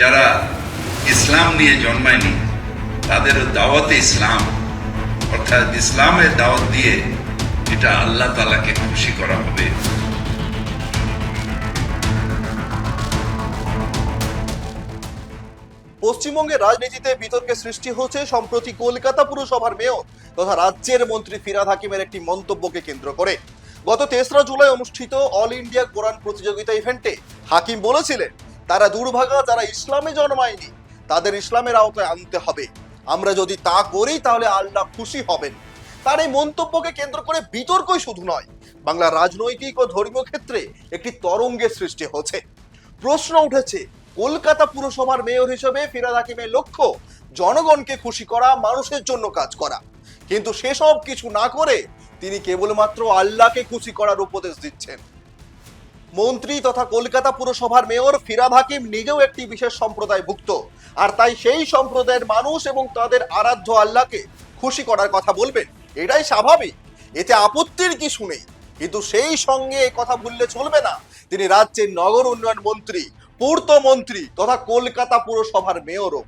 যারা ইসলাম নিয়ে জন্মায়নি তাদের দাওয়াতে ইসলাম। অর্থাৎ ইসলামের দাওয়াত দিয়ে এটা আল্লাহ তালাকে খুশি করা হবে। পশ্চিমবঙ্গের রাজনীতিতে বিতর্কের সৃষ্টি হচ্ছে সম্প্রতি কলকাতা পুরসভার মেয়র তথা রাজ্যের মন্ত্রী ফিরাদ হাকিমের একটি মন্তব্যকে কেন্দ্র করে। গত তেসরা জুলাই অনুষ্ঠিত অল ইন্ডিয়া কোরআন প্রতিযোগিতা ইভেন্টে হাকিম বলেছিলেন তারা দুর্ভাগা যারা ইসলামে জন্মায়নি, তাদের ইসলামের আওতায় আনতে হবে। আমরা যদি তা করি তাহলে আল্লাহ খুশি হবেন। তার এই মন্তব্যকে কেন্দ্র করে বিতর্কই শুধু নয়, বাংলার রাজনৈতিক ও ধর্মীয় ক্ষেত্রে একটি তরঙ্গের সৃষ্টি হচ্ছে প্রশ্ন উঠেছে, কলকাতা পুরসভার মেয়র হিসেবে ফিরাদ হাকিমের লক্ষ্য, জনগণকে খুশি করা, মানুষের জন্য কাজ করা। কিন্তু সেসব কিছু না করে তিনি কেবলমাত্র আল্লাহকে খুশি করার উপদেশ দিচ্ছেন। মন্ত্রী তথা কলকাতা পুরসভার মেয়র ফিরাদ হাকিম নিজেও একটি বিশেষ সম্প্রদায়ভুক্ত। আর তাই সেই সম্প্রদায়ের মানুষ এবং তাদের আরাধ্য আল্লাহকে খুশি করার কথা বলবেন, এটাই স্বাভাবিক। এতে আপত্তির কিছু নেই। কিন্তু সেই সঙ্গে এই কথা ভুললে চলবে না। তিনি রাজ্যের নগর উন্নয়ন মন্ত্রী, পূর্ত মন্ত্রী তথা কলকাতা পুরসভার মেয়রও।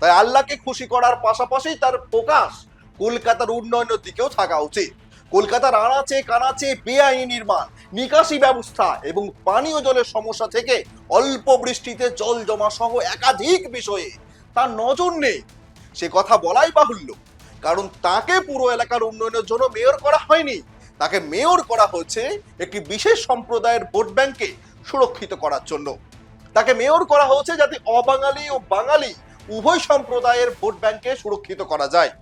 তাই আল্লাহকে খুশি করার পাশাপাশি তার প্রকাশ কলকাতার উন্নয়নের দিকেও থাকা উচিত। কলকাতার আনাচে কানাচে বেআইনি নির্মাণ, নিকাশি ব্যবস্থা এবং পানীয় জলের সমস্যা থেকে অল্প বৃষ্টিতে জল জমা সহ একাধিক বিষয়ে তার নজর নেই। সে কথা বলাই বাহুল্য, কারণ তাকে পুরো এলাকার উন্নয়নের জন্য মেয়র করা হয়নি। তাকে মেয়র করা হয়েছে একটি বিশেষ সম্প্রদায়ের ভোট ব্যাংকে সুরক্ষিত করার জন্য। তাকে মেয়র করা হয়েছে যাতে অবাঙালি ও বাঙালি উভয় সম্প্রদায়ের ভোট ব্যাংকে সুরক্ষিত করা যায়।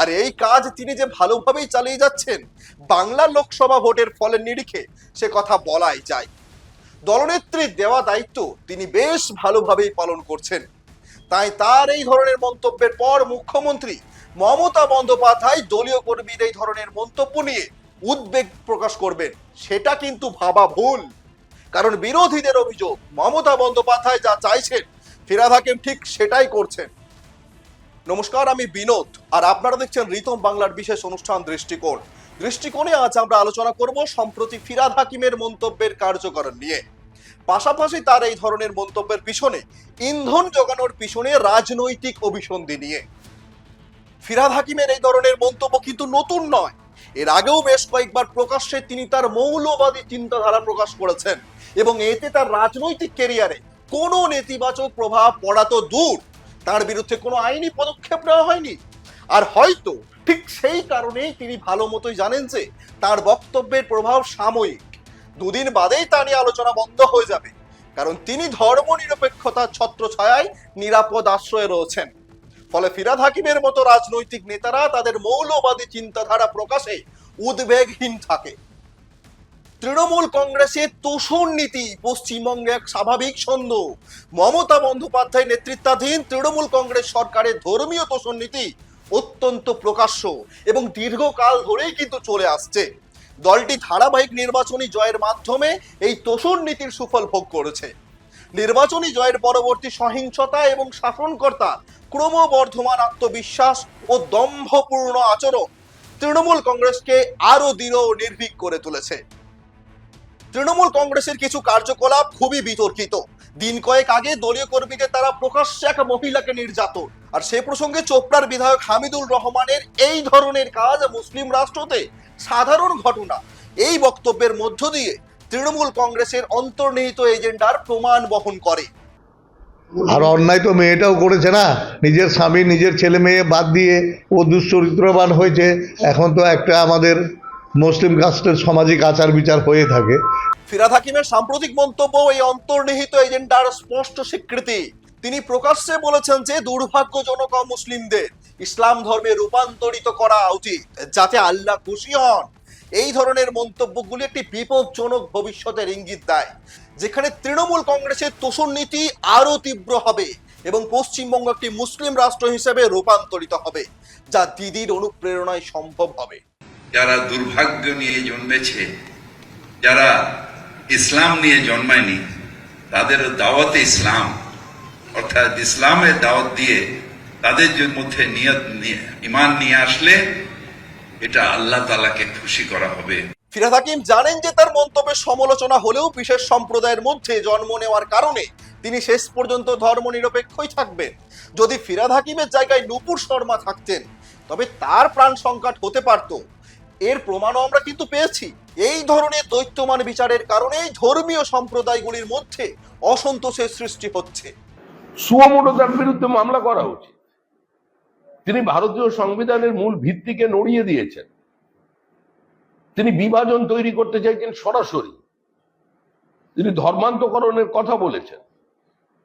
আর এই কাজ তিনি যে ভালোভাবেই চালিয়ে যাচ্ছেন, বাংলা লোকসভা ভোটের ফলের নিরিখে সে কথা বলাই যায়। দলনেত্রীর দেওয়া দায়িত্ব তিনি বেশ ভালোভাবেই পালন করছেন। তাই তার এই ধরনের মন্তব্যের পর মুখ্যমন্ত্রী মমতা বন্দ্যোপাধ্যায় দলীয় কর্মীর এই ধরনের মন্তব্য নিয়ে উদ্বেগ প্রকাশ করবেন, সেটা কিন্তু ভাবা ভুল। কারণ বিরোধীদের অভিযোগ, মমতা বন্দ্যোপাধ্যায় যা চাইছেন ফিরাদ ঠিক সেটাই করছেন। নমস্কার, আমি বিনোদ, আর আপনারা দেখছেন রিতম বাংলার বিশেষ অনুষ্ঠান দৃষ্টিকোণ। দৃষ্টিকোণে আজ আমরা আলোচনা করব সম্প্রতি ফিরাদ হাকিমের মন্তব্যের কার্যকরণ নিয়ে। পাশাপাশি তার এই ধরনের মন্তব্যের পিছনে ইন্ধন জোগানোর পিছনে রাজনৈতিক অভিসন্ধি নিয়ে। ফিরাদ হাকিমের এই ধরনের মন্তব্য কিন্তু নতুন নয়। এর আগেও বেশ কয়েকবার প্রকাশ্যে তিনি তার মৌলবাদী চিন্তাধারা প্রকাশ করেছেন এবং এতে তার রাজনৈতিক কেরিয়ারে কোনো নেতিবাচক প্রভাব পড়া তো দূর। তার বিরুদ্ধে কোনো আইনি পদক্ষেপ নেওয়া হয়নি। আর হয়তো ঠিক সেই কারণেই তিনি ভালো মতোই জানেন যে তার বক্তব্যের প্রভাব সাময়িক। দুদিন বাদেই তা নিয়ে আলোচনা বন্ধ হয়ে যাবে। কারণ তিনি ধর্ম নিরপেক্ষতার ছত্রছায়ায় নিরাপদ আশ্রয়ে রয়েছেন। ফলে ফিরাদ হাকিমের মতো রাজনৈতিক নেতারা তাদের মৌলবাদী চিন্তাধারা প্রকাশে উদ্বেগহীন থাকে। তৃণমূল কংগ্রেসের তোষণ নীতি, পশ্চিমবঙ্গে এক স্বাভাবিক ছন্দ। মমতা বন্দ্যোপাধ্যায় নেতৃত্বাধীন তৃণমূল কংগ্রেস সরকারের ধর্মীয় তোষণ নীতি অত্যন্ত প্রকাশ্য এবং দীর্ঘকাল ধরেই কিন্তু চলে আসছে। দলটি ধারাবাহিক নির্বাচনী জয়ের মাধ্যমে এই তোষণ নীতির সুফল ভোগ করেছে। নির্বাচনী জয়ের পরবর্তী সহিংসতা এবং শাসনকর্তা ক্রমবর্ধমান আত্মবিশ্বাস ও দম্ভপূর্ণ আচরণ তৃণমূল কংগ্রেসকে আরও দৃঢ় নির্ভীক করে তুলেছে। তৃণমূল কংগ্রেসের কিছু কার্যকলাপ খুবই বিতর্কিত। দিন কয়েক আগে দলীয় কর্মীদের তারা প্রকাশ্যে এক মহিলাকে নির্যাতন। আর সে প্রসঙ্গে চোপড়ার বিধায়ক হামিদুল রহমানের এই ধরনের কাজ মুসলিম রাষ্ট্রতে সাধারণ ঘটনা। এই বক্তব্যের মধ্য দিয়ে তৃণমূল কংগ্রেসের অন্তর্নিহিত এজেন্ডার প্রমাণ বহন করে। আর অন্যায় তো মেয়েটাও করেছে না। নিজের স্বামী, নিজের ছেলে মেয়ে বাদ দিয়ে ও দুশ্চরিত্রবান হয়েছে। এখন তো একটা আমাদের মুসলিম কাস্টের সামাজিক আচার বিচার হয়ে থাকে। ফিরাদ হাকিমের সাম্প্রতিক মন্তব্য এই অন্তর্নিহিত এজেন্ডার স্পষ্ট স্বীকৃতি। তিনি প্রকাশ্যে বলেছেন যে দুর্ভাগ্যজনক মুসলিমদের ইসলাম ধর্মে রূপান্তরিত করা উচিত, যাতে আল্লাহ খুশি হন। এই ধরনের মন্তব্যগুলি একটি বিপজ্জনক ভবিষ্যতের ইঙ্গিত দেয়, যেখানে তৃণমূল কংগ্রেসের তোষণ নীতি আরও তীব্র হবে এবং পশ্চিমবঙ্গ একটি মুসলিম রাষ্ট্র হিসেবে রূপান্তরিত হবে, যা দিদির অনুপ্রেরণায় সম্ভব হবে। যারা দুর্ভাগ্য নিয়ে জন্মেছে, যারা ইসলাম নিয়ে জন্মায়নি তাদের দাওয়াতে ইসলাম। অর্থাৎ ইসলামের দাওয়াত দিয়ে তাদের মধ্যে নিয়ত নিয়ে ইমান নিয়ে আসলে এটা আল্লাহ তালাকে খুশি করা হবে। ফিরাদ হাকিম জানেন যে তার মন্তব্যের সমালোচনা হলেও বিশেষ সম্প্রদায়ের মধ্যে জন্ম নেওয়ার কারণে তিনি শেষ পর্যন্ত ধর্ম নিরপেক্ষই থাকবেন। যদি ফিরাদ হাকিমের জায়গায় নুপুর শর্মা থাকতেন, তবে তার প্রাণ সংকট হতে পারত। এর প্রমাণও আমরা কিন্তু পেয়েছি। এই ধরনের দৈত্যমান বিচারের কারণে ধর্মীয় সম্প্রদায়গুলির মধ্যে অসন্তোষের সৃষ্টি হচ্ছে। সুমোটো তার বিরুদ্ধে মামলা করা উচিত। তিনি ভারতীয় সংবিধানের মূল ভিত্তিকে নড়িয়ে দিয়েছেন। তিনি বিভাজন তৈরি করতে চাইছেন সরাসরি। তিনি ধর্মান্তকরণের কথা বলেছেন।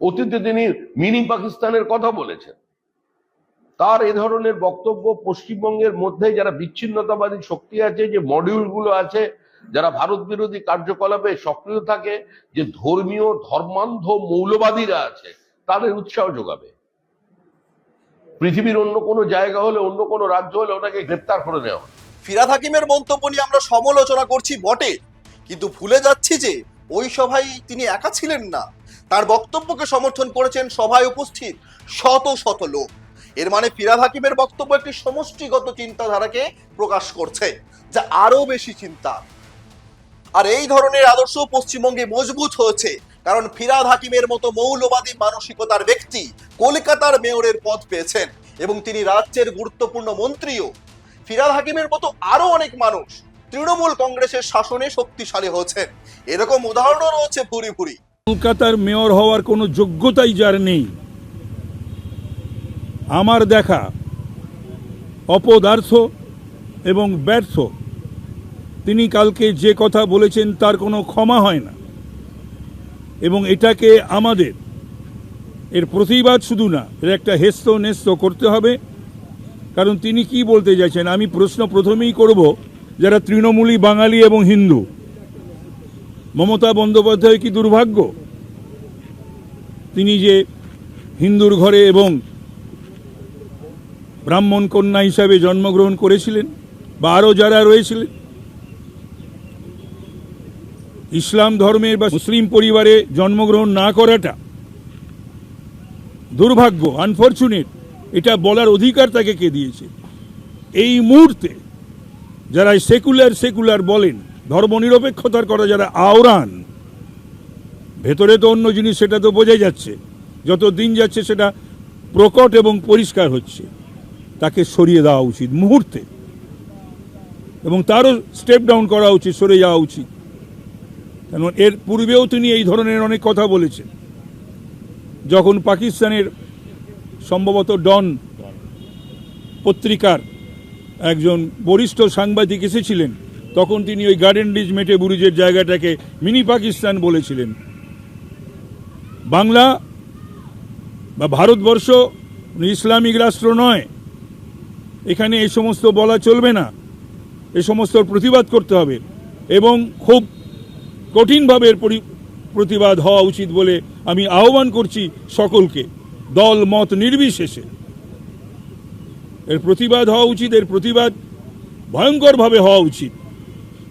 অতীতে তিনি মিনি পাকিস্তানের কথা বলেছেন। তার এ ধরনের বক্তব্য পশ্চিমবঙ্গের মধ্যে যারা বিচ্ছিন্নতাবাদী শক্তি আছে, যে মডিউলগুলো আছে, যারা ভারত বিরোধী কার্যকলাপে সক্রিয় থাকে, যে ধর্মীয় ধর্মান্ধ মৌলবাদীরা আছে, তাদের উৎসাহ যোগাবে। পৃথিবীর অন্য কোনো জায়গা হলে, অন্য কোনো রাজ্য হলে ওটাকে গ্রেপ্তার করে নেওয়া। ফিরাদ হাকিমের মন্তব্য নিয়ে আমরা সমালোচনা করছি বটে, কিন্তু ভুলে যাচ্ছি যে ওই সভায় তিনি একা ছিলেন না। তার বক্তব্যকে সমর্থন করেছেন সভায় উপস্থিত শত শত লোক। এর মানে ফিরাদ হাকিমের বক্তব্য একটি সমষ্টিগত চিন্তাধারাকে প্রকাশ করছে, যা আরও বেশি চিন্তা। আর এই ধরনের আদর্শ পশ্চিমবঙ্গে মজবুত হয়েছে, কারণ ফিরাদ হাকিমের মতো মৌলবাদী মানসিকতার ব্যক্তি কলকাতার মেয়রের পদ পেয়েছেন এবং তিনি রাজ্যের গুরুত্বপূর্ণ মন্ত্রীও। ফিরাদ হাকিমের মতো আরও অনেক মানুষ তৃণমূল কংগ্রেসের শাসনে শক্তিশালী হয়েছেন। এরকম উদাহরণও রয়েছে ভুরি ভুরি। কলকাতার মেয়র হওয়ার কোনো যোগ্যতাই যার নেই। আমার দেখা অপদার্থ এবং ব্যর্থ। তিনি কালকে যে কথা বলেছেন তার কোনো ক্ষমা হয় না। এবং এটাকে আমাদের এর প্রতিবাদ শুধু না, এর একটা হেস্ত নেস্ত করতে হবে। কারণ তিনি কি বলতে চাইছেন, আমি প্রশ্ন প্রথমেই করব, যারা তৃণমূলী বাঙালি এবং হিন্দু। মমতা বন্দ্যোপাধ্যায় কি দুর্ভাগ্য? তিনি যে হিন্দুর ঘরে এবং ব্রাহ্মণ কন্যা হিসাবে জন্মগ্রহণ করেছিলেন বা আরও যারা রয়েছিলেন। ইসলাম ধর্মের বা মুসলিম পরিবারে জন্মগ্রহণ না করাটা দুর্ভাগ্য আনফর্চুনেট এটা বলার অধিকার তাকে কে দিয়েছে? এই মুহূর্তে যারা সেকুলার সেকুলার বলেন, ধর্মনিরপেক্ষতার করা যারা আওরান ভেতরে তো অন্য জিনিস, সেটা তো বোঝাই যাচ্ছে। যত দিন যাচ্ছে, সেটা প্রকট এবং পরিষ্কার হচ্ছে। তাকে সরিয়ে দেওয়া উচিত মুহূর্তে। এবং তারও স্টেপ ডাউন করা উচিত, সরে যাওয়া উচিত। কারণ এর পূর্বেও তিনি এই ধরনের অনেক কথা বলেছেন। যখন পাকিস্তানের সম্ভবত ডন পত্রিকার একজন বরিষ্ঠ সাংবাদিক এসেছিলেন, তখন তিনি ওই গার্ডেন ডিজ মেটে বুরুজের জায়গাটাকে মিনি পাকিস্তান বলেছিলেন। বাংলা বা ভারতবর্ষ ইসলামিক রাষ্ট্র নয় এখানে এই সমস্ত বলা চলবে না। এ সমস্ত প্রতিবাদ করতে হবে এবং খুব কঠিনভাবে এর পরি- প্রতিবাদ হওয়া উচিত বলে আমি আহ্বান করছি সকলকে। দল, মত নির্বিশেষে। এর প্রতিবাদ হওয়া উচিত, এর প্রতিবাদ ভয়ঙ্করভাবে হওয়া উচিত।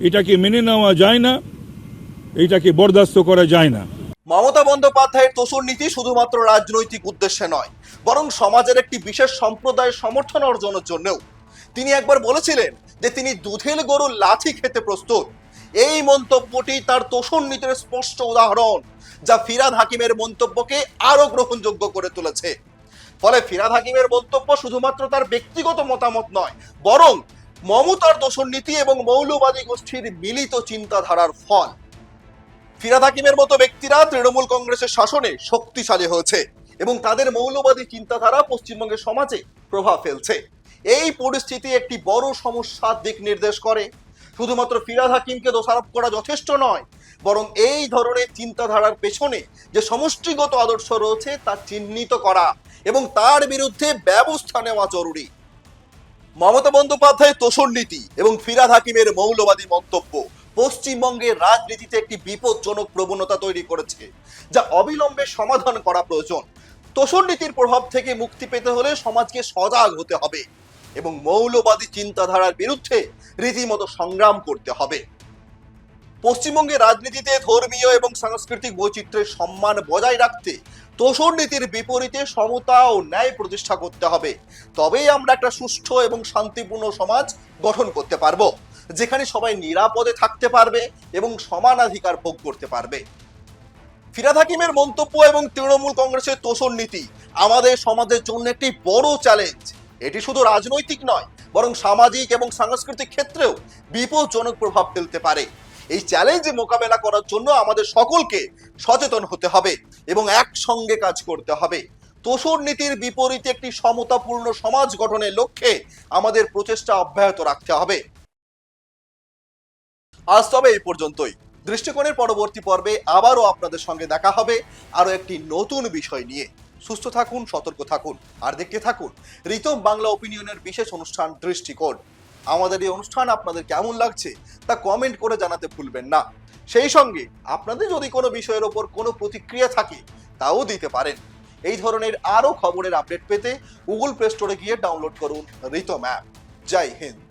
এটাকে মেনে নেওয়া যায় না, এটাকে বরদাস্ত করা যায় না। মমতা বন্দ্যোপাধ্যায়ের তোষর নীতি শুধুমাত্র রাজনৈতিক উদ্দেশ্যে নয়, বরং সমাজের একটি বিশেষ সম্প্রদায়ের সমর্থন অর্জনের জন্যও। তিনি একবার বলেছিলেন যে তিনি দুধেল গরুর লাঠি খেতে প্রস্তুত। এই মন্তব্যটি তার তোষণ নীতির স্পষ্ট উদাহরণ, যা ফিরাদ হাকিমের মন্তব্যকে আরও গ্রহণযোগ্য করে তুলেছে। ফলে ফিরাদ হাকিমের মন্তব্য শুধুমাত্র তার ব্যক্তিগত মতামত নয়, বরং মমতার দোষণ নীতি এবং মৌলবাদী গোষ্ঠীর মিলিত চিন্তাধারার ফল। ফিরাদ হাকিমের মতো ব্যক্তিরা তৃণমূল কংগ্রেসের শাসনে শক্তিশালী হয়েছে এবং তাদের মৌলবাদী চিন্তাধারা পশ্চিমবঙ্গের সমাজে প্রভাব ফেলছে। এই পরিস্থিতি একটি বড় সমস্যার দিক নির্দেশ করে। শুধুমাত্র ফিরাদ হাকিমকে দোষারোপ করা যথেষ্ট নয়, বরং এই ধরনের চিন্তাধারার পেছনে যে সমষ্টিগত আদর্শ রয়েছে তা চিহ্নিত করা এবং তার বিরুদ্ধে ব্যবস্থা নেওয়া জরুরি। মমতা বন্দ্যোপাধ্যায়ের তোষণ নীতি এবং ফিরাদ হাকিমের মৌলবাদী মন্তব্য পশ্চিমবঙ্গের রাজনীতিতে একটি বিপজ্জনক প্রবণতা তৈরি করেছে, যা অবিলম্বে সমাধান করা প্রয়োজন। তোষণ নীতির প্রভাব থেকে মুক্তি পেতে হলে সমাজকে সজাগ হতে হবে এবং মৌলবাদী চিন্তাধারার বিরুদ্ধে রীতিমতো সংগ্রাম করতে হবে। পশ্চিমবঙ্গের রাজনীতিতে ধর্মীয় এবং সাংস্কৃতিক বৈচিত্র্যের সম্মান বজায় রাখতে তোষণ নীতির বিপরীতে সমতা ও ন্যায় প্রতিষ্ঠা করতে হবে। তবেই আমরা একটা সুষ্ঠু এবং শান্তিপূর্ণ সমাজ গঠন করতে পারব। যেখানে সবাই নিরাপদে থাকতে পারবে এবং সমানাধিকার ভোগ করতে পারবে। ফিরাদ হাকিমের মন্তব্য এবং তৃণমূল কংগ্রেসের তোষণ নীতি আমাদের সমাজের জন্য একটি বড় চ্যালেঞ্জ এটি শুধু রাজনৈতিক নয়, বরং সামাজিক এবং সাংস্কৃতিক ক্ষেত্রেও বিপজ্জনক প্রভাব ফেলতে পারে। এই চ্যালেঞ্জ মোকাবেলা করার জন্য আমাদের সকলকে সচেতন হতে হবে এবং একসঙ্গে কাজ করতে হবে। তোষণ নীতির বিপরীতে একটি সমতাপূর্ণ সমাজ গঠনের লক্ষ্যে আমাদের প্রচেষ্টা অব্যাহত রাখতে হবে। আজ তবে এই পর্যন্তই। দৃষ্টিকোণের পরবর্তী পর্বে আবারও আপনাদের সঙ্গে দেখা হবে আরও একটি নতুন বিষয় নিয়ে। সুস্থ থাকুন, সতর্ক থাকুন, আর দেখতে থাকুন রিতম বাংলা ওপিনিয়নের বিশেষ অনুষ্ঠান দৃষ্টিকোণ। আমাদের এই অনুষ্ঠান আপনাদের কেমন লাগছে তা কমেন্ট করে জানাতে ভুলবেন না। সেই সঙ্গে আপনাদের যদি কোনো বিষয়ের ওপর কোনো প্রতিক্রিয়া থাকে তাও দিতে পারেন। এই ধরনের আরও খবরের আপডেট পেতে গুগল প্লে স্টোরে গিয়ে ডাউনলোড করুন রিতম অ্যাপ জয় হিন্দ।